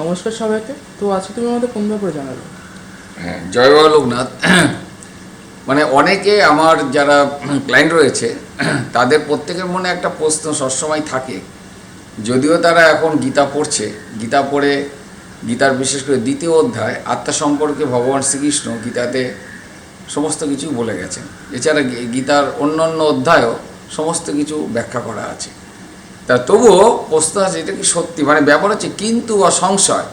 নমস্কার সবাইকে। তো আজকে তুমি আমাদের কোন ব্যাপারে জানাবে হ্যাঁ জয় বাবা লোকনাথ। মানে অনেকে আমার যারা ক্লায়েন্ট রয়েছে, তাদের প্রত্যেকের মনে একটা প্রশ্ন সবসময় থাকে। যদিও তারা এখন গীতা পড়ছে, গীতা পড়ে, গীতার বিশেষ করে দ্বিতীয় অধ্যায়, আত্মা সম্পর্কে ভগবান শ্রীকৃষ্ণ গীতাতে সমস্ত কিছু বলে গেছেন। এছাড়া গীতার অন্য অন্য অধ্যায়ও সমস্ত কিছু ব্যাখ্যা করা আছে। তা তবুও প্রশ্ন আছে, এটা কি সত্যি? মানে ব্যাপার হচ্ছে কিন্তু বা সংশয়,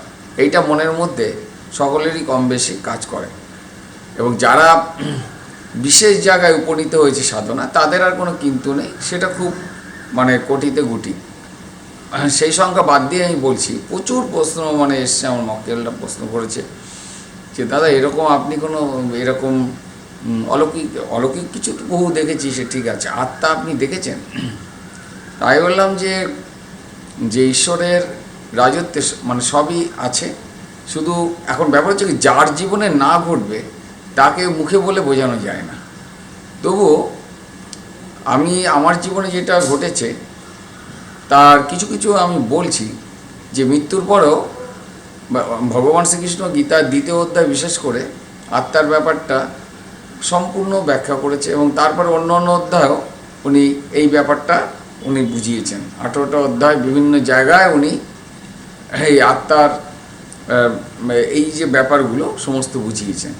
এইটা মনের মধ্যে সকলেরই কম বেশি কাজ করে। এবং যারা বিশেষ জায়গায় উপনীত হয়েছে সাধনা, তাদের আর কোনো কিন্তু নেই, সেটা খুব মানে কোটিতে গুটি। সেই সংখ্যা বাদ দিয়ে আমি বলছি, প্রচুর প্রশ্ন মানে এসছে আমার মক্কেলরা প্রশ্ন করেছে যে, দাদা, এরকম আপনি কোনো এরকম অলৌকিক অলৌকিক কিছু বহু দেখেছি, সে ঠিক আছে। আত্মা আপনি দেখেছেন? তাই বললাম যে যে ঈশ্বরের রাজত্বে মানে সবই আছে, শুধু এখন ব্যাপার হচ্ছে কি, যার জীবনে না ঘটবে, তাকে মুখে বলে বোঝানো যায় না। তবুও আমি আমার জীবনে যেটা ঘটেছে, তার কিছু কিছু আমি বলছি, যে মৃত্যুর পরেও ভগবান শ্রীকৃষ্ণ গীতার দ্বিতীয় অধ্যায় বিশেষ করে আত্মার ব্যাপারটা সম্পূর্ণ ব্যাখ্যা করেছে এবং তারপরে অন্য অন্য অধ্যায়ও উনি এই ব্যাপারটা উনি বুঝিয়েছেন। আঠেরোটা অধ্যায় বিভিন্ন জায়গায় উনি এই আত্মার এই যে ব্যাপারগুলো সমস্ত বুঝিয়েছেন।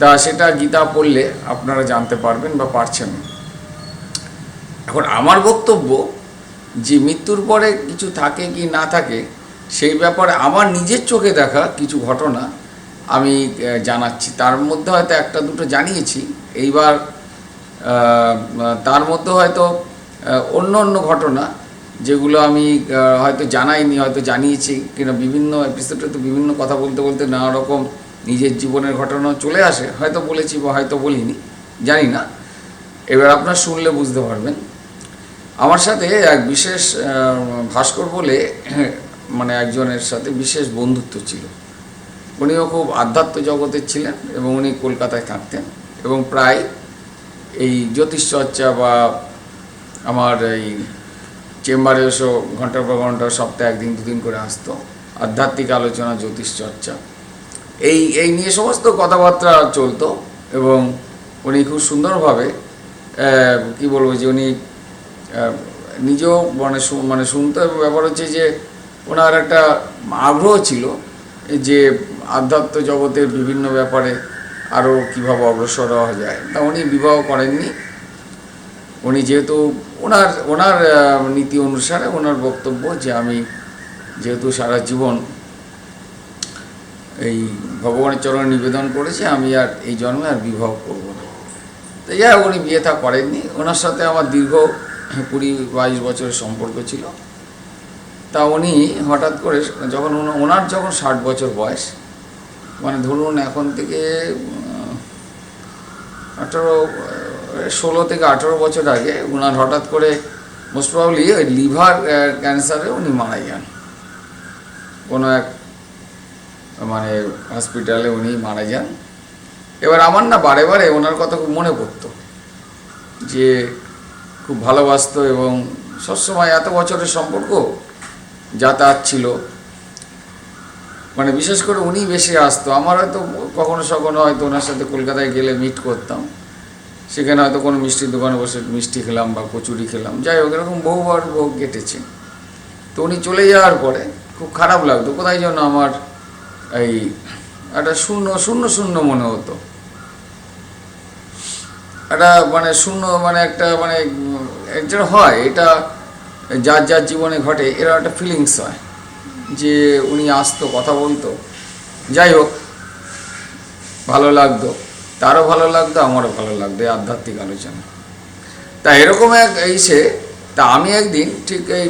তা সেটা গীতা পড়লে আপনারা জানতে পারবেন বা পারছেন। এখন আমার বক্তব্য, যে মৃত্যুর পরে কিছু থাকে কি না থাকে, সেই ব্যাপারে আমার নিজের চোখে দেখা কিছু ঘটনা আমি জানাচ্ছি। তার মধ্যে হয়তো একটা দুটো জানিয়েছি। এইবার তার মধ্যে হয়তো অন্য অন্য ঘটনা যেগুলো আমি হয়তো জানাইনি, হয়তো জানিয়েছি কিনা বিভিন্ন এপিসোডে তো বিভিন্ন কথা বলতে বলতে নানা রকম নিজের জীবনের ঘটনা চলে আসে। হয়তো বলেছি বা হয়তো বলিনি, জানি না। এবার আপনার শুনলে বুঝতে পারবেন। আমার সাথে এক বিশেষ ভাস্কর বলে মানে একজনের সাথে বিশেষ বন্ধুত্ব ছিল। উনিও খুব আধ্যাত্ম জগতের ছিলেন এবং উনি কলকাতায় থাকতেন এবং প্রায় এই জ্যোতিষ চর্চা বা আমার এই চেম্বারে এসো, ঘণ্টার পর ঘণ্টা, সপ্তাহে একদিন, দুদিন করে আসতো। আধ্যাত্মিক আলোচনা, জ্যোতিষ চর্চা। এই এই নিয়ে সমস্ত কথাবার্তা চলতো এবং উনি খুব সুন্দরভাবে কি বলব যে উনি নিজেও মানে মানে শুনতো ব্যাপার হচ্ছে যে ওনার একটা আগ্রহ ছিল যে আধ্যাত্ম জগতের বিভিন্ন ব্যাপারে আরও কীভাবে অগ্রসর হওয়া যায়। তা উনি বিবাহ করেননি। উনি যেহেতু ওনার ওনার নীতি অনুসারে ওনার বক্তব্য যে আমি যেহেতু সারা জীবন এই ভগবানের চরণে নিবেদন করেছি, আমি আর এই জন্মে আর বিবাহ করব না। তো যাই হোক, উনি বিয়ে থা করেননি। ওনার সাথে আমার দীর্ঘ কুড়ি বাইশ বছরের সম্পর্ক ছিল। তা উনি হঠাৎ করে যখন ওনা- ওনার যখন ষাট বছর বয়স মানে ধরুন এখন থেকে আঠারো ষোলো থেকে আঠেরো বছর আগে ওনার হঠাৎ করে মোস্ট প্রবলি ওই লিভার ক্যান্সারে উনি মারা যান। কোনো এক মানে হসপিটালে উনি মারা যান। এবার আমার না বারে বারে ওনার কথা খুব মনে পড়তো যে খুব ভালোবাসতো এবং সবসময় এত বছরের সম্পর্ক যাতায়াত ছিল। মানে বিশেষ করে উনি বেশি আসতো। আমার হয়তো কখনো সখনো হয়তো ওনার সাথে কলকাতায় গেলে মিট করতাম। সেখানে হয়তো কোনো মিষ্টির দোকানে বসে মিষ্টি খেলাম বা কচুরি খেলাম। যাই হোক, এরকম বহুবার বহু কেটেছে। তো উনি চলে যাওয়ার পরে খুব খারাপ লাগতো, কোথায় যেন আমার এই একটা শূন্য শূন্য শূন্য মনে হতো। একটা মানে শূন্য মানে একটা মানে যেটা হয়, এটা যার যার জীবনে ঘটে এরা একটা ফিলিংস হয় যে উনি আসতো, কথা বলতো। যাই হোক, ভালো লাগতো। তারও ভালো লাগতো, আমারও ভালো লাগতো, এই আধ্যাত্মিক আলোচনা। তা এরকম এক এসে, তা আমি একদিন ঠিক এই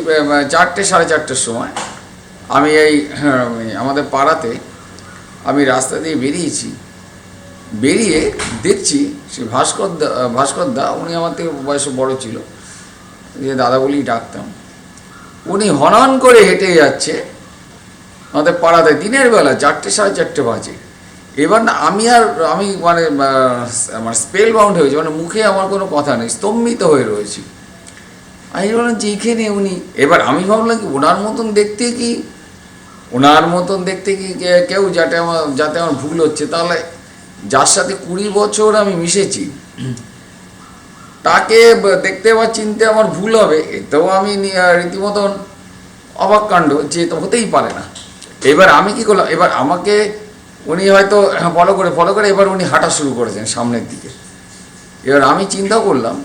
চারটে, সাড়ে চারটের সময় আমি এই আমাদের পাড়াতে আমি রাস্তা দিয়ে বেরিয়েছি। বেরিয়ে দেখছি সে ভাস্কর দা ভাস্কর দা, উনি আমার থেকে বয়সে বড় ছিল, যে দাদা বলেই ডাকতাম। উনি হনন করে হেঁটে যাচ্ছে আমাদের পাড়াতে, দিনের বেলা চারটে, সাড়ে চারটে বাজে। এবার না, আমি আর, আমি মানে আমার স্পেল বাউন্ড হয়েছে মানে মুখে আমার কোনো কথা নেই, স্তম্ভিত হয়ে রয়েছি। আমি বললাম যে এইখানে উনি। এবার আমি ভাবলাম কি, ওনার মতন দেখতে কি, ওনার মতন দেখতে কি কে- কেউ যাতে আমার যাতে আমার ভুল হচ্ছে? তাহলে যার সাথে কুড়ি বছর আমি মিশেছি, তাকে দেখতে বা চিনতে আমার ভুল হবে এতেও আমি রীতিমতন অবাক কাণ্ড, যে তো হতেই পারে না। এবার আমি কি করলাম, এবার আমাকে উনি হয়তো ফলো করে ফলো করে এবার উনি হাঁটা শুরু করেছেন সামনের দিকে। এবার আমি চিন্তা করলাম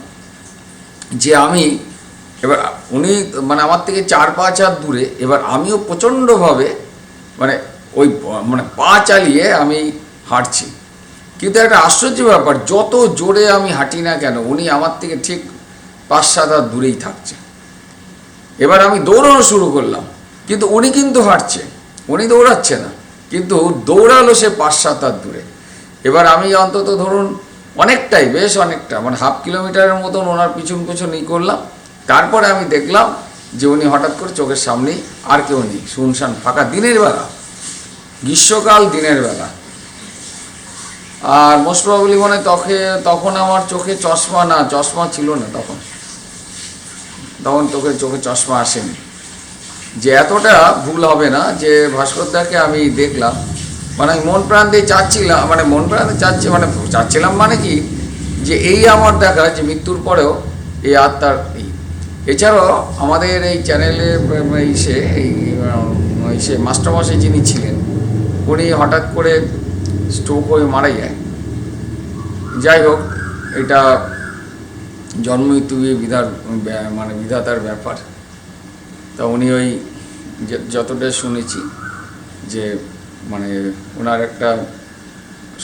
যে আমি এবার উনি মানে আমার থেকে চার, পাঁচ হাত দূরে, এবার আমিও প্রচণ্ডভাবে মানে ওই মানে পা চালিয়ে আমি হাঁটছি। কিন্তু একটা আশ্চর্য ব্যাপার, যত জোরে আমি হাঁটি না কেন, উনি আমার থেকে ঠিক পাঁচ, সাত হাত দূরেই থাকছে। এবার আমি দৌড়ানো শুরু করলাম, কিন্তু উনি কিন্তু হাঁটছে, উনি দৌড়াচ্ছে না। কিন্তু দৌড়ালো সে পাঁচ সাত হাত দূরে। এবার আমি অন্তত ধরুন অনেকটাই, বেশ অনেকটা মানে হাফ কিলোমিটারের মতন ওনার পিছন পিছন ই করলাম। তারপরে আমি দেখলাম যে উনি হঠাৎ করে চোখের সামনেই আর কেউ নেই, শুনশান ফাঁকা দিনের বেলা, গ্রীষ্মকাল দিনের বেলা। আর মোস্ট প্রবাবলি মানে তখন তখন আমার চোখে চশমা না, চশমা ছিল না তখন। তখন তোকে চোখে চশমা আসেনি। যে এতটা ভুল হবে না যে ভাস্করদাকে আমি দেখলাম। মানে আমি মন প্রাণ দিয়ে চাচ্ছিলাম মানে মন প্রাণ চাচ্ছি মানে চাচ্ছিলাম মানে কি? যে এই আমার দেখা, যে মৃত্যুর পরেও এই আত্মার এই। এছাড়াও আমাদের এই চ্যানেলে ইসে এই ইসে মাস্টারমশাই যিনি ছিলেন, উনি হঠাৎ করে স্ট্রোক হয়ে মারা যায়। যাই হোক, এটা জন্ম মৃত্যু বিধার মানে বিধাতার ব্যাপার। তা উনি ওই যতটা শুনেছি যে মানে ওনার একটা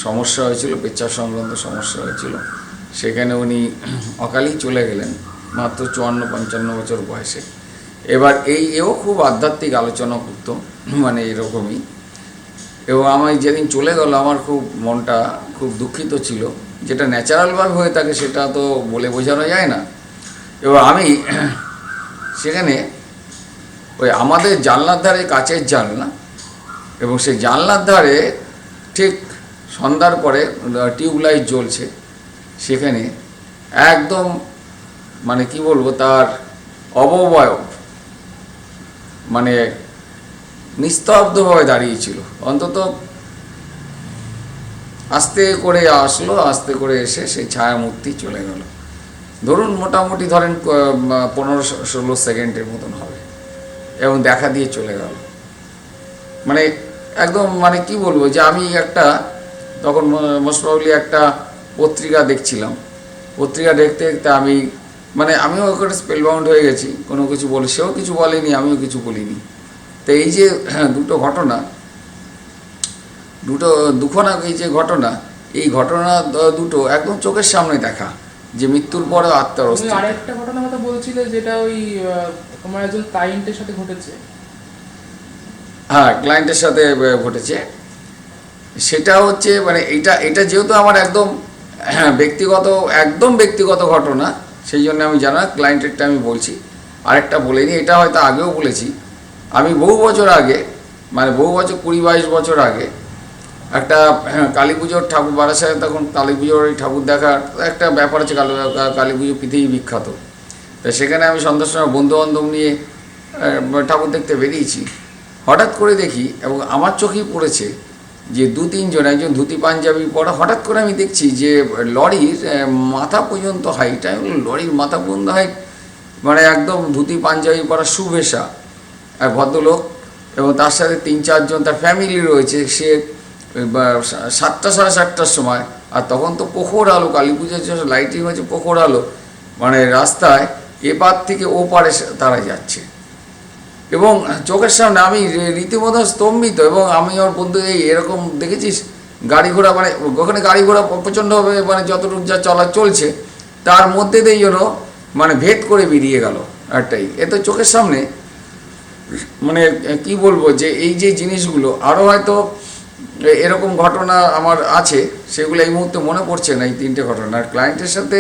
সমস্যা হয়েছিল, পেচ্ছাপ সংক্রান্ত সমস্যা হয়েছিল, সেখানে উনি অকালেই চলে গেলেন, মাত্র চুয়ান্ন, পঞ্চান্ন বছর বয়সে। এবার এই, এও খুব আধ্যাত্মিক আলোচনা করতো মানে এরকমই। এবং আমি যেদিন চলে গেল, আমার খুব মনটা খুব দুঃখিত ছিল, যেটা ন্যাচারালভাবে হয়ে থাকে সেটা তো বলে বোঝানো যায় না। এবার আমি সেখানে ওই আমাদের জানলার ধারে কাচের জানলা এবং সেই জানলার ধারে ঠিক সন্ধ্যার পরে টিউবলাইট জ্বলছে। সেখানে একদম মানে কি বলব, তার অববয়ব মানে নিস্তব্ধভাবে দাঁড়িয়েছিল। অন্তত আস্তে করে আসলো, আস্তে করে এসে সেই ছায়ামূর্তি চলে গেল। ধরুন মোটামুটি ধরেন পনেরো ষোলো সেকেন্ডের মতন হবে। এবং দেখা দিয়ে চলে গেল। মানে একদম মানে কি বলব যে আমি একটা তখন মোস্ট প্রবলি একটা পত্রিকা দেখছিলাম। পত্রিকা দেখতে দেখতে আমি মানে আমিও ওখানে স্পেল বাউন্ড হয়ে গেছি কোনো কিছু বলে সেও কিছু বলেনি আমিও কিছু বলিনি। তো এই যে দুটো ঘটনা দুটো দুঃখনাক এই যে ঘটনা এই ঘটনা দুটো একদম চোখের সামনে দেখা যে মৃত্যুর পরে আত্মার তুমি অস্তিত্ব। আরেকটা ঘটনার কথা বলছিলে যেটা ওই তোমার একজন ক্লায়েন্টের সাথে ঘটেছে? হ্যাঁ ক্লায়েন্টের সাথে ঘটেছে। সেটা হচ্ছে মানে এটা এটা যেহেতু আমার একদম হ্যাঁ, ব্যক্তিগত একদম ব্যক্তিগত ঘটনা সেই জন্য আমি জানা ক্লায়েন্টেরটা আমি বলছি। আরেকটা বলে নিই এটা হয়তো আগেও বলেছি। আমি বহু বছর আগে মানে বহু বছর কুড়ি বাইশ বছর আগে একটা হ্যাঁ, কালী পুজোর ঠাকুর বারাসায় তখন কালী পুজোর ওই ঠাকুর দেখার একটা ব্যাপার আছে কালী কালী পুজো পৃথিবী বিখ্যাত। তা সেখানে আমি সন্ধ্যার সময় বন্ধু বান্ধব নিয়ে ঠাকুর দেখতে বেরিয়েছি। হঠাৎ করে দেখি এবং আমার চোখেই পড়েছে যে দু তিনজন, একজন ধুতি পাঞ্জাবি পরা, হঠাৎ করে আমি দেখছি যে লরির মাথা পর্যন্ত হাইট আমি লরির মাথা পর্যন্ত হাইট মানে একদম ধুতি পাঞ্জাবি পরা সুবেশা এক ভদ্রলোক এবং তার সাথে তিন চারজন, তার ফ্যামিলি রয়েছে, সা- সাতটা সাড়ে সাতটার সময়, আর তখন তো পোখর আলো কালী পুজোর জন্য লাইটিং হয়েছে, পোখর আলো। মানে রাস্তায় এপার থেকে ও পারে তারা যাচ্ছে। এবং চোখের সামনে আমি রীতিমতো স্তম্ভিত এবং আমি ওর বন্ধু এই এরকম দেখেছিস? গাড়ি ঘোড়া মানে ওখানে গাড়ি ঘোড়া প্রচণ্ডভাবে মানে যতটুকু যা চলা চলছে, তার মধ্যে দিয়ে যেন মানে ভেদ করে বেরিয়ে গেল একটাই। এ তো চোখের সামনে মানে কি বলব যে এই যে জিনিসগুলো আরও হয়তো এরকম ঘটনা আমার আছে, সেগুলো এই মুহূর্তে মনে পড়ছে না এই তিনটে ঘটনা। আর ক্লায়েন্টের সাথে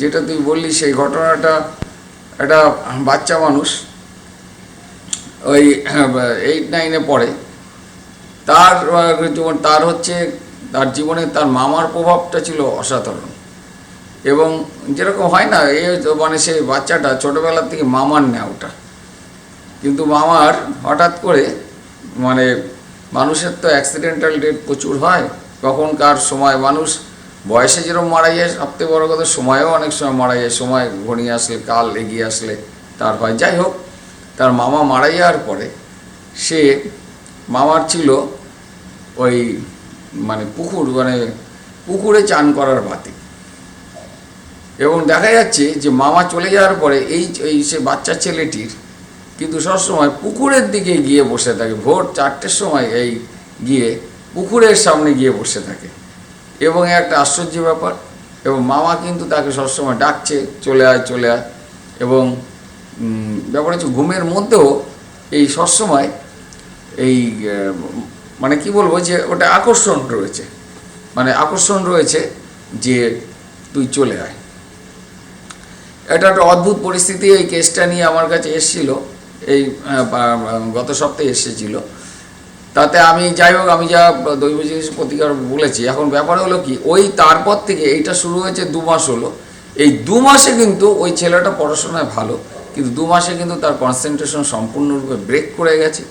যেটা তুই বললি, সেই ঘটনাটা একটা বাচ্চা মানুষ, ওই এইট নাইনে পড়ে। তার যেমন তার হচ্ছে, তার জীবনে তার মামার প্রভাবটা ছিল অসাধারণ। এবং যেরকম হয় না এ তো মানে সে বাচ্চাটা ছোটোবেলার থেকে মামার নেয় ওটা কিন্তু মামার হঠাৎ করে মানে মানুষের তো অ্যাক্সিডেন্টাল ডেট প্রচুর হয় কখনকার সময় মানুষ বয়সে যেরকম মারা যায় সবথেকে বড় কথা সময়ও অনেক সময় মারা যায়। সময় ঘনিয়ে আসলে, কাল এগিয়ে আসলে তার হয়। যাই হোক, তার মামা মারা যাওয়ার পরে সে মামার ছিল ওই মানে পুকুর মানে পুকুরে চান করার বাতি। এবং দেখা যাচ্ছে যে মামা চলে যাওয়ার পরে এই এই সে বাচ্চা ছেলেটির কিন্তু সবসময় পুকুরের দিকে গিয়ে বসে থাকে। ভোর চারটের সময় এই গিয়ে পুকুরের সামনে গিয়ে বসে থাকে। এবং একটা আশ্চর্য ব্যাপার, এবং মামা কিন্তু তাকে সবসময় ডাকছে, চলে আয় চলে আয়। এবং ব্যাপার হচ্ছে ঘুমের মধ্যেও এই সবসময় এই মানে কি বলব যে ওটা আকর্ষণ রয়েছে। মানে আকর্ষণ রয়েছে যে তুই চলে আয়। এটা একটা অদ্ভুত পরিস্থিতি, এই কেসটা নিয়ে আমার কাছে এসেছিল। এই গত সপ্তাহে এসেছিল। তাতে আমি যাই হোক, আমি যা দৈব জিনিস প্রতিকার বলেছি, এখন ব্যাপার হলো কি, ওই তারপর থেকে এইটা শুরু হয়েছে দু মাস হলো। এই দু মাসে কিন্তু ওই ছেলেটা পড়াশোনায় ভালো, কিন্তু দু মাসে কিন্তু তার কনসেন্ট্রেশন সম্পূর্ণরূপে ব্রেক করে গেছে,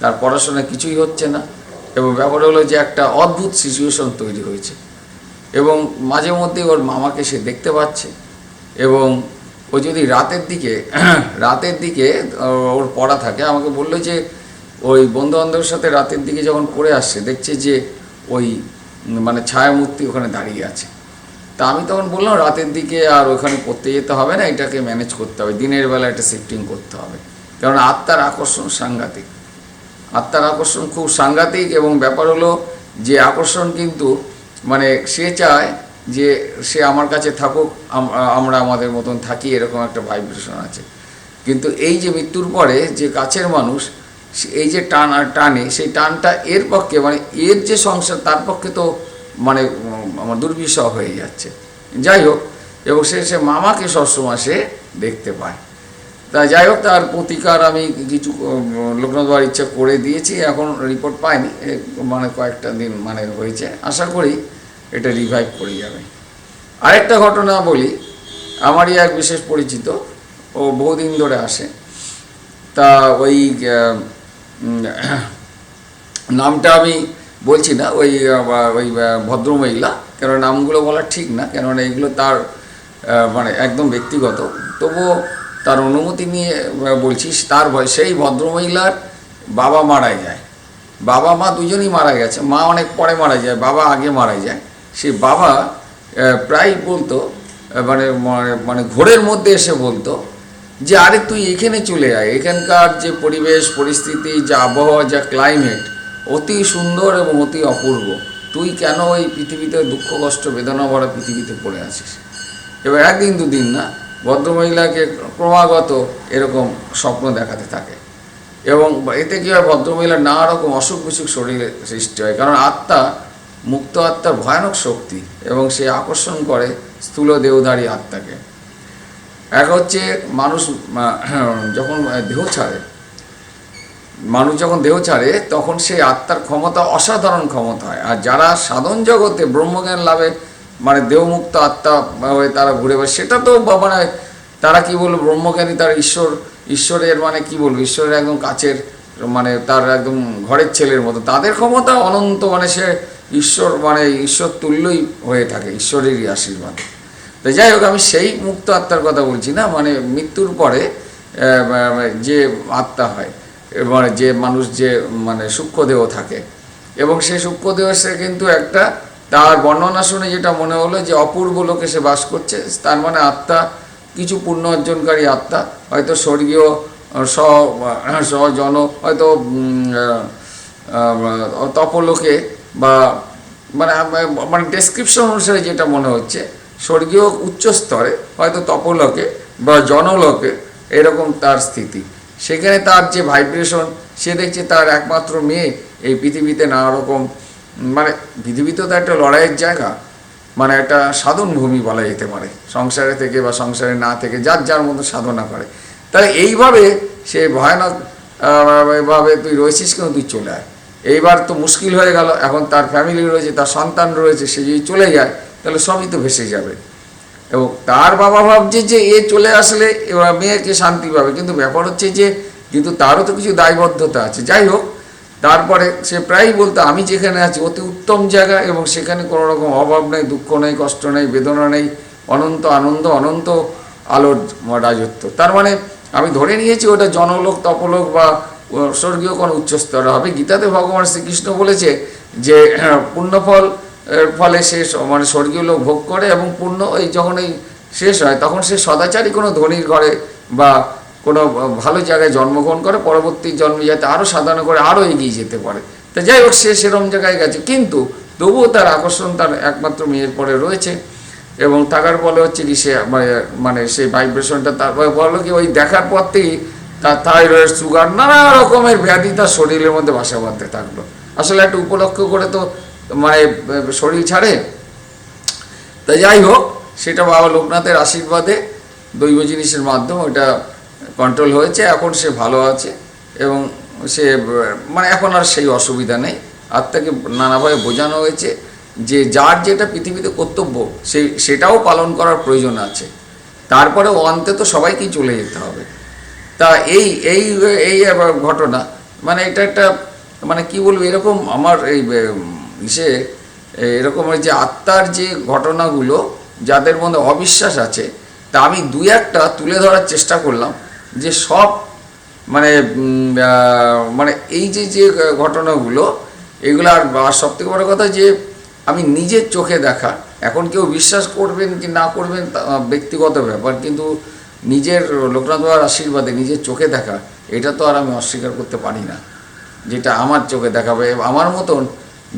তার পড়াশোনায় কিছুই হচ্ছে না। এবং ব্যাপার হলো যে একটা অদ্ভুত সিচুয়েশন তৈরি হয়েছে। এবং মাঝে মধ্যে ওর মামাকে সে দেখতে পাচ্ছে। এবং ও যদি রাতের দিকে রাতের দিকে ওর পড়া থাকে, আমাকে বলল যে ওই বন্ধু বান্ধবের সাথে রাতের দিকে যখন পড়ে আসছে দেখছে যে ওই মানে ছায়ামূর্তি ওখানে দাঁড়িয়ে আছে। তা আমি তখন বললাম, রাতের দিকে আর ওখানে পড়তে যেতে হবে না, এটাকে ম্যানেজ করতে হবে। দিনের বেলা এটা শিফটিং করতে হবে। কারণ আত্মার আকর্ষণ সাংঘাতিক। আত্মার আকর্ষণ খুব সাংঘাতিক এবং ব্যাপার হলো যে আকর্ষণ কিন্তু মানে সে চায় যে সে আমার কাছে থাকুক আমরা আমাদের মতন থাকি, এরকম একটা ভাইব্রেশন আছে। কিন্তু এই যে মৃত্যুর পরে যে কাছের মানুষ এই যে টান আর টানে, সেই টানটা এর পক্ষে মানে এর যে সংসার, তার পক্ষে তো মানে আমার দুর্বিষহ হয়ে যাচ্ছে। যাই হোক, এবং সে সে মামাকে সবসময় সে দেখতে পায়। তা যাই হোক, তার প্রতিকার আমি কিছু লোকনাথ বাবার ইচ্ছা করে দিয়েছি, এখন রিপোর্ট পাইনি মানে কয়েকটা দিন মানে হয়েছে। আশা করি এটা রিভাইভ করে যাবে। আরেকটা ঘটনা বলি, আমারই এক বিশেষ পরিচিত, ও বহুদিন ধরে আসে। তা ওই নামটা আমি বলছি না ওই ওই ভদ্রমহিলা কেন নামগুলো বলা ঠিক না কেননা এইগুলো তার মানে একদম ব্যক্তিগত। তবুও তার অনুমতি নিয়ে আহ, বলছি তার সেই ভদ্রমহিলার বাবা মারা যায়। বাবা মা দুজনই মারা গেছে মা অনেক পরে মারা যায় বাবা আগে মারা যায়। সেই বাবা প্রায় বলতো মানে মানে- মানে ঘোরের মধ্যে এসে বলতো যে আরে তুই এখানে চলে আয়। এখানকার যে পরিবেশ, পরিস্থিতি, যা আবহাওয়া, যা ক্লাইমেট অতি সুন্দর এবং অতি অপূর্ব। তুই কেন এই পৃথিবীতে দুঃখ, কষ্ট, বেদনা ভরা পৃথিবীতে পড়ে আছিস? এবার একদিন, দুদিন না, ভদ্রমহিলাকে ক্রমাগত এরকম স্বপ্ন দেখাতে থাকে। এবং এতে কী হয় ভদ্রমহিলার নানা রকম অসুখ বিসুখ শরীরে সৃষ্টি হয়। কারণ আত্মা, মুক্ত আত্মার ভয়ানক শক্তি এবং সে আকর্ষণ করে স্থূল দেহধারী আত্মাকে। এক হচ্ছে মানুষ যখন দেহ ছাড়ে, মানুষ যখন দেহ ছাড়ে, তখন সেই আত্মার ক্ষমতা অসাধারণ ক্ষমতা হয়। আর যারা সাধন জগতে ব্রহ্মজ্ঞান লাভে মানে দেহমুক্ত আত্মা হয়ে তারা ঘুরে বেড়ায়, সেটা তো মানে তারা কি বলব, ব্রহ্মজ্ঞানী তার ঈশ্বর, ঈশ্বরের মানে কি বলব, ঈশ্বরের একদম কাছের মানে তার একদম ঘরের ছেলের মতো। তাদের ক্ষমতা অনন্ত মানে সে ঈশ্বর মানে ঈশ্বর তুল্যই হয়ে থাকে, ঈশ্বরেরই আশীর্বাদ। তো যাই হোক আমি সেই মুক্ত আত্মার কথা বলছি না মানে মৃত্যুর পরে যে আত্মা হয় মানে যে মানুষ যে মানে সূক্ষ্মদেহ থাকে এবং সেই সূক্ষ্মদেহ সে কিন্তু একটা তার বর্ণনা শুনে যেটা মনে হলো যে অপূর্ব লোকে সে বাস করছে তার মানে আত্মা কিছু পুণ্য অর্জনকারী আত্মা হয়তো স্বর্গীয় আহ, স আহ, স্বজন হয়তো তপলোকে বা মানে মানে ডেসক্রিপশন অনুসারে যেটা মনে হচ্ছে স্বর্গীয় উচ্চ স্তরে হয়তো তপলোকে বা জনলোকে এরকম তার স্থিতি। সেখানে তার যে ভাইব্রেশন সে দেখছে তার একমাত্র মেয়ে এই পৃথিবীতে নানা রকম মানে পৃথিবীতে তো একটা লড়াইয়ের জায়গা মানে একটা সাধন ভূমি বলা যেতে পারে সংসারে থেকে বা সংসারে না থেকে যার যার মতো সাধনা করে। তাহলে এইভাবে সে ভয়ানক আহ, ভাবে তুই রয়েছিস কেন তুই চলে আয়। এইবার তো মুশকিল হয়ে গেল এখন তার ফ্যামিলি রয়েছে তার সন্তান রয়েছে সে যদি চলে যায় তাহলে সবই তো ভেসে যাবে। এবং তার বাবা ভাবছে যে এ চলে আসলে এবার মেয়েকে শান্তি পাবে। কিন্তু ব্যাপার হচ্ছে যে কিন্তু তারও তো কিছু দায়বদ্ধতা আছে। যাই হোক, তারপরে সে প্রায়ই বলতো, আমি যেখানে আছি অতি উত্তম জায়গা এবং সেখানে কোনো রকম অভাব নেই, দুঃখ নেই, কষ্ট নেই, বেদনা নেই, অনন্ত আনন্দ, অনন্ত আলোর রাজত্ব। তার মানে আমি ধরে নিয়েছি ওটা জনলোক, তপলোক বা স্বর্গীয় কোনো উচ্চস্তর হবে। গীতাতে ভগবান শ্রীকৃষ্ণ বলেছে যে, পুণ্যফল ফলে সে মানে স্বর্গীয় লোক ভোগ করে এবং পুণ্য এই যখন এই শেষ হয়, তখন সে সদাচারী কোনো ধনীর ঘরে বা কোনো ভালো জায়গায় জন্মগ্রহণ করে, পরবর্তী জন্মে যাতে আরও সাধনা করে আরও এগিয়ে যেতে পারে। তা যাই হোক, সে সেরম জায়গায় গেছে। কিন্তু তবুও তার আকর্ষণ তার একমাত্র মেয়ের পরে রয়েছে এবং থাকার ফলে হচ্ছে কি, সে মানে- মানে সেই ভাইব্রেশনটা তারপরে বলল কি, ওই দেখার পর থেকেই তার থাইরয়েড, সুগার, নানা রকমের ব্যাধি তার শরীরের মধ্যে বাসা বাঁধতে থাকল। আসলে একটা উপলক্ষ করে তো মানে শরীর ছাড়ে? তা যাই হোক, সেটা বাবা লোকনাথের আশীর্বাদে দৈব জিনিসের মাধ্যমে ওটা কন্ট্রোল হয়েছে। এখন সে ভালো আছে এবং সে মানে এখন আর সেই অসুবিধা নেই। আত্মাকে নানাভাবে বোঝানো হয়েছে যে যার যেটা পৃথিবীতে কর্তব্য, সেই, সেটাও পালন করার প্রয়োজন আছে। তারপরে অন্তে তো সবাইকেই চলে যেতে হবে। তা এই এই এই ঘটনা মানে এটা একটা মানে কি বলব, এরকম আমার এই ইসে এরকম ওই যে আত্মার যে ঘটনাগুলো, যাদের মধ্যে অবিশ্বাস আছে, তা আমি দুই একটা তুলে ধরার চেষ্টা করলাম যে সব মানে মানে এই যে যে ঘটনাগুলো, এগুলো আর সব থেকে বড় কথা যে আমি নিজের চোখে দেখা, এখন কেউ বিশ্বাস করবেন কি না করবেন ব্যক্তিগত ব্যাপার, কিন্তু নিজের লোকনাথ বাবার আশীর্বাদে নিজের চোখে দেখা, এটা তো আর আমি অস্বীকার করতে পারি না। যেটা আমার চোখে দেখাবে আমার মতন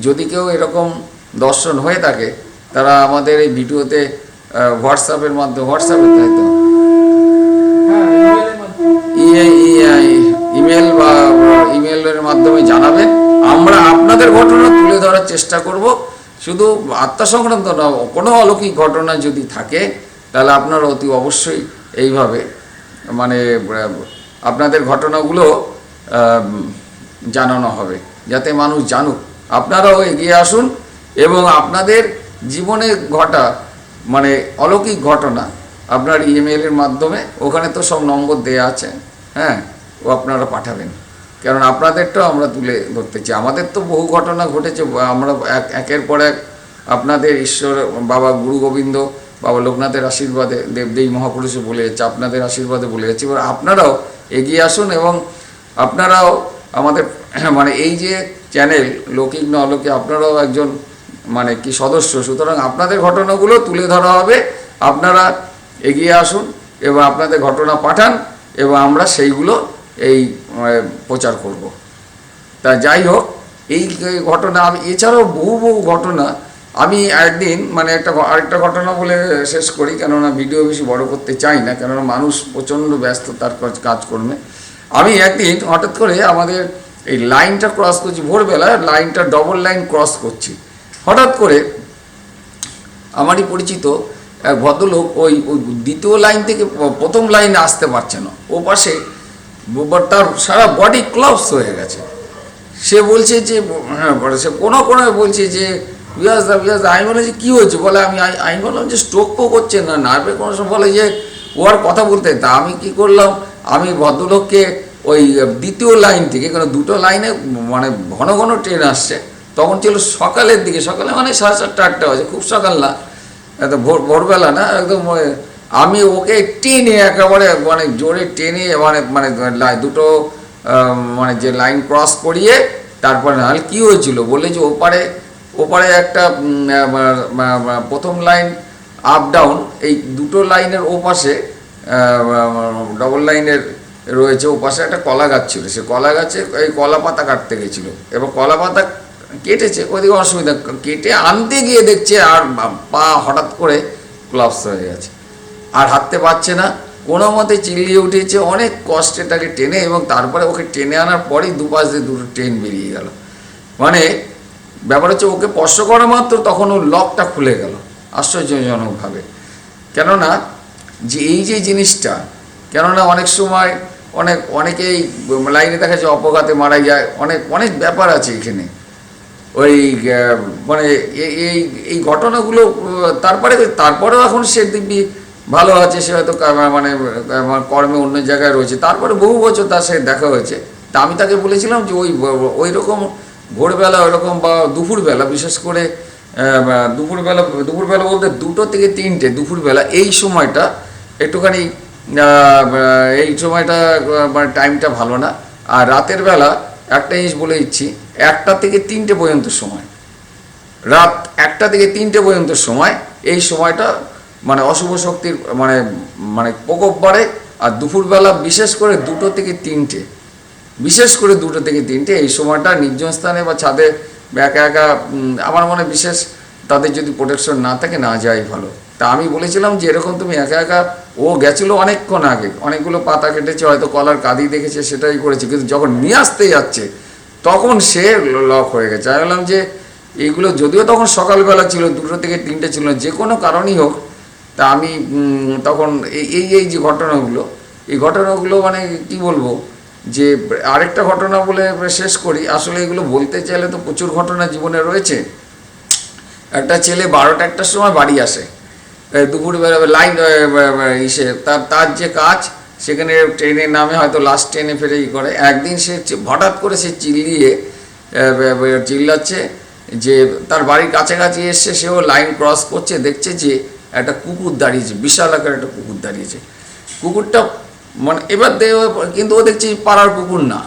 যদি কেউ এরকম দর্শন হয়ে থাকে, তারা আমাদের এই ভিডিওতে হোয়াটসঅ্যাপের মাধ্যমে হোয়াটসঅ্যাপে তাই তো? হ্যাঁ ইমেলের মাধ্যমে ই- ই- ইমেল বা ইমেলের মাধ্যমে জানাবেন আমরা আপনাদের ঘটনা তুলে ধরার চেষ্টা করব। শুধু আত্মা সংক্রান্ত না, কোনো অলৌকিক ঘটনা যদি থাকে, তাহলে আপনারা অতি অবশ্যই এইভাবে মানে আপনাদের ঘটনাগুলো জানানো হবে। যাতে মানুষ জানুক। আপনারাও এগিয়ে আসুন এবং আপনাদের জীবনে ঘটা মানে অলৌকিক ঘটনা আপনার ইমেলের মাধ্যমে, ওখানে তো সব নম্বর দেয়া আছে হ্যাঁ ও আপনারা পাঠাবেন। কারণ আপনাদেরটাও আমরা তুলে ধরতে চাই। আমাদের তো বহু ঘটনা ঘটেছে, আমরা এক, একের পর এক আপনাদের ঈশ্বর, বাবা গুরু গোবিন্দ, বাবা লোকনাথের আশীর্বাদে, দেবদেবী মহাপুরুষে বলে যাচ্ছে, আপনাদের আশীর্বাদে বলে যাচ্ছে। এবার আপনারাও এগিয়ে আসুন এবং আপনারাও আমাদের মানে এই যে চ্যানেল লৌকিক না অলৌকিক আপনারাও একজন মানে কি সদস্য? সুতরাং আপনাদের ঘটনাগুলো তুলে ধরা হবে। আপনারা এগিয়ে আসুন এবং আপনাদের ঘটনা পাঠান এবং আমরা সেইগুলো এই প্রচার করব। তা যাই হোক, এই ঘটনা আমি, এছাড়াও বহু বহু ঘটনা আমি একদিন মানে একটা আরেকটা ঘটনা বলে শেষ করি, কেননা ভিডিও বেশি বড় করতে চাই না, কেননা মানুষ প্রচণ্ড ব্যস্ত তার কাজ- কাজকর্মে। আমি একদিন হঠাৎ করে আমাদের এই লাইনটা ক্রস করছি, ভোরবেলা লাইনটা ডবল লাইন ক্রস করছি। হঠাৎ করে আমারই পরিচিত এক ভদ্রলোক ওই ওই দ্বিতীয় লাইন থেকে প্রথম লাইনে আসতে পারছে না। ও পাশে তার সারা বডি ক্লাবস হয়ে গেছে। সে বলছে যে হ্যাঁ সে কোনো কোনো বলছে যে, বিয়াস দা বিয়াস দা, আমি বলে যে, কী হয়েছে? বলে আমি আমি বললাম যে স্ট্রোক স্ট্রোকও করছে না নার্ভে কোনো সময় বলে যে, ও আর কথা বলতে, তা আমি কি করলাম? আমি ভদ্রলোককে ওই দ্বিতীয় লাইন থেকে কারণ দুটো লাইনে মানে ঘন ঘন ট্রেন আসছে। তখন ছিল সকালের দিকে, সকালে মানে সাড়ে সাতটা আটটা বাজে, খুব সকাল না। এত ভোর, ভোরবেলা না, একদম আমি ওকে টেনে একেবারে মানে জোরে টেনে মানে মানে দুটো মানে যে লাইন ক্রস করিয়ে, তারপরে নাহলে কী হয়েছিল? বললে যে ওপারে ওপারে একটা প্রথম লাইন আপ ডাউন এই দুটো লাইনের ওপাশে ডবল লাইনের রয়েছে ওপাশে একটা কলা গাছ ছিল। সে কলা গাছে এই কলা পাতা কাটতে গেছিল। এবং কলা পাতা কেটেছে ওইদিকে অসুবিধা কেটে আনতে গিয়ে দেখছে আর পা হঠাৎ করে ক্লাবস হয়ে গেছে। আর হাঁটতে পারছে না। কোনো মতে চিল্লিয়ে উঠেছে। অনেক কষ্টে তাকে টেনে এবং তারপরে ওকে টেনে আনার পরেই দুপাশ দিয়ে দুটো ট্রেন বেরিয়ে গেল। মানে ব্যাপার হচ্ছে ওকে স্পর্শ করা মাত্র তখন ওর লকটা খুলে গেল, আশ্চর্যজনকভাবে। কেননা, যে এই যে জিনিসটা কেননা অনেক সময় অনেক, অনেকেই লাইনে দেখা যায় অপঘাতে মারা যায়। অনেক অনেক ব্যাপার আছে এখানে। ওই মানে এই এই ঘটনাগুলো, তারপরে, তারপরেও এখন সে দিব্যি ভালো আছে, সে হয়তো মানে কর্মে অন্য জায়গায় রয়েছে। তারপরে বহু বছর তার সাথে দেখা হয়েছে। তা আমি তাকে বলেছিলাম যে ওই ওই রকম ভোরবেলা, ওইরকম বা দুপুরবেলা, বিশেষ করে দুপুরবেলা দুপুরবেলা বলতে দুটো থেকে তিনটে, দুপুরবেলা এই সময়টা একটুখানি এই সময়টা মানে টাইমটা ভালো না। আর রাতের বেলা একটা জিনিস বলে দিচ্ছি, একটা থেকে তিনটে পর্যন্ত সময়। রাত একটা থেকে তিনটে পর্যন্ত সময়, এই সময়টা মানে অশুভ শক্তির মানে মানে প্রকোপ বাড়ে। আর দুপুরবেলা বিশেষ করে দুটো থেকে তিনটে, বিশেষ করে দুটো থেকে তিনটে, এই সময়টা নির্জন স্থানে বা ছাদে একা একা আমার মনে বিশেষ তাদের যদি প্রোটেকশন না থাকে, না যায় ভালো। তা আমি বলেছিলাম যে এরকম তুমি একা একা, ও গেছিল অনেকক্ষণ আগে, অনেকগুলো পাতা কেটেছে, হয়তো কলার কাঁদি দেখেছে, সেটাই করেছে, কিন্তু যখন নিয়ে আসতে যাচ্ছে, তখন সে লক হয়ে গেছে। আমি বললাম যে এইগুলো যদিও তখন সকালবেলা ছিল, দুটো থেকে তিনটে ছিল, যে কোনো কারণই হোক, তা আমি তখন এই এই যে ঘটনাগুলো, এই ঘটনাগুলো মানে কি বলব, যে আরেকটা ঘটনা বলে শেষ করি, আসলে এগুলো বলতে চাইলে তো প্রচুর ঘটনা জীবনে রয়েছে। একটা ছেলে বারোটা একটার সময় বাড়ি আসে। দুপুরবেলা লাইন ইসে, তার তার যে কাজ, সেখানে ট্রেনে নামে হয়তো লাস্ট ট্রেনে ফেরে ই করে। একদিন সে হঠাৎ করে সে চিল্লিয়ে চিল্লাচ্ছে যে, তার বাড়ির কাছাকাছি এসছে, সেও লাইন ক্রস করছে, দেখছে যে একটা কুকুর দাঁড়িয়েছে, বিশাল আকার একটা কুকুর দাঁড়িয়েছে। কুকুরটা মানে এবার কিন্তু ও দেখছি পাড়ার কুকুর না।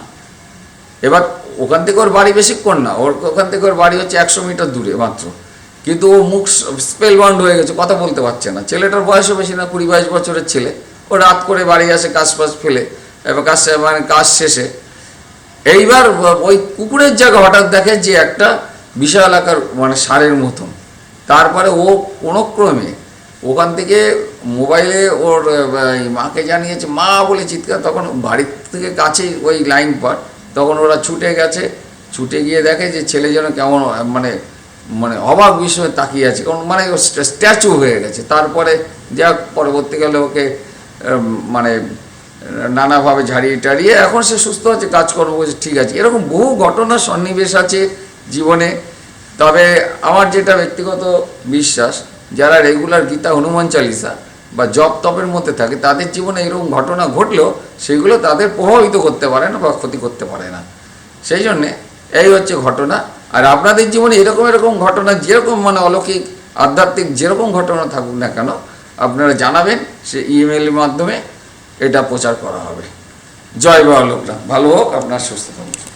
এবার ওখান থেকে ওর বাড়ি বেশিক্ষণ না, ওর, ওখান থেকে ওর বাড়ি হচ্ছে একশো মিটার দূরে মাত্র। কিন্তু ও মুখ স্পেল বাউন্ড হয়ে গেছে, কথা বলতে পারছে না। ছেলেটার বয়সও বেশি না, কুড়ি বাইশ বছরের ছেলে। ও রাত করে বাড়ি আসে, কাজ ফাজ ফেলে এবার কাজ মানে কাজ শেষে। এইবার ওই কুকুরের জায়গা হঠাৎ দেখে যে একটা বিশাল আকার মানে সারের মতন। তারপরে ও কোনো ক্রমে ওখান থেকে মোবাইলে ওর মাকে জানিয়েছে, মা, বলে চিৎকার, তখন বাড়ির থেকে কাছেই ওই লাইন পার। তখন ওরা ছুটে গেছে। ছুটে গিয়ে দেখে যে ছেলে যেন কেমন মানে মানে অবাক বিষয়ে তাকিয়ে আছে। কারণ মানে স্ট্যাচু হয়ে গেছে। তারপরে যা পরবর্তীকালে ওকে মানে নানাভাবে ঝাড়িয়ে টাড়িয়ে এখন সে সুস্থ আছে কাজকর্ম করছে, ঠিক আছে। এরকম বহু ঘটনা সন্নিবেশ আছে জীবনে। তবে আমার যেটা ব্যক্তিগত বিশ্বাস, যারা রেগুলার গীতা, হনুমান চালিসা বা জপ তপের মধ্যে থাকে, তাদের জীবনে এরকম ঘটনা ঘটলেও সেগুলো তাদের প্রভাবিত করতে পারে না বা ক্ষতি করতে পারে না। সেই জন্যে এই হচ্ছে ঘটনা। আর আপনাদের জীবনে এরকম এরকম ঘটনা, যেরকম মানে অলৌকিক, আধ্যাত্মিক যেরকম ঘটনা থাকুক না কেন, আপনারা জানাবেন, সে ইমেলের মাধ্যমে এটা প্রচার করা হবে। জয় বা লোকনাথ ভালো হোক, আপনার সুস্থ থাকুন।